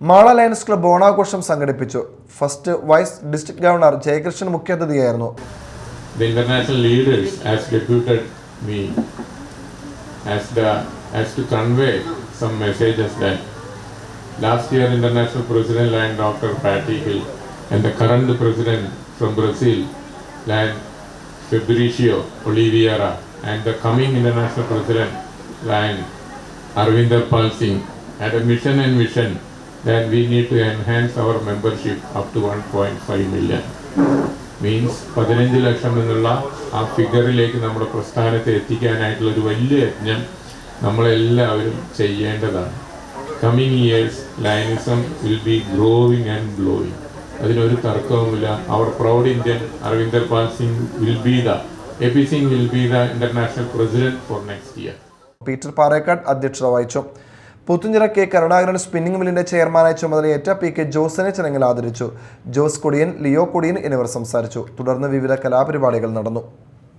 Mala lions club ഓണാഘോഷം സംഘടിപ്പിച്ചു first vice district governor Jayakrishnan മുഖ്യാതിഥിയായിരുന്നു the international leaders has deputed me as the as to convey some messages that last year international president Lion Dr. Patty Hill and the current president from Brazil Lion Fabricio Oliveira and the coming international president Lion Arvinder Pal Singh had a mission and vision that we need to enhance our membership up to 1.5 million. Means പതിനഞ്ച് ലക്ഷം എന്നുള്ള ആ ഫിഗറിലേക്ക് നമ്മുടെ പ്രസ്ഥാനത്തെ എത്തിക്കാനായിട്ടുള്ള ഒരു വലിയ യജ്ഞം നമ്മളെല്ലാവരും ചെയ്യേണ്ടതാണ്. Coming years Lionism will be growing and glowing അതിനൊരു തർക്കവുമില്ല. അവർ proud Indian Aravinder Pal Singh will be the A P Singh will be the international president for next year Peter Parekkad അധ്യക്ഷത വഹിച്ചു. പുത്തുഞ്ഞിറ കെ കരുണാകരൻ സ്പിന്നിംഗ് മില്ലിന്റെ ചെയർമാനായി ചുമതലയേറ്റ P K ജോസിനെ ചടങ്ങിൽ ആദരിച്ചു. Jose Kodiyan Leo Kodiyan എന്നിവർ സംസാരിച്ചു. തുടർന്ന് വിവിധ കലാപരിപാടികൾ നടന്നു.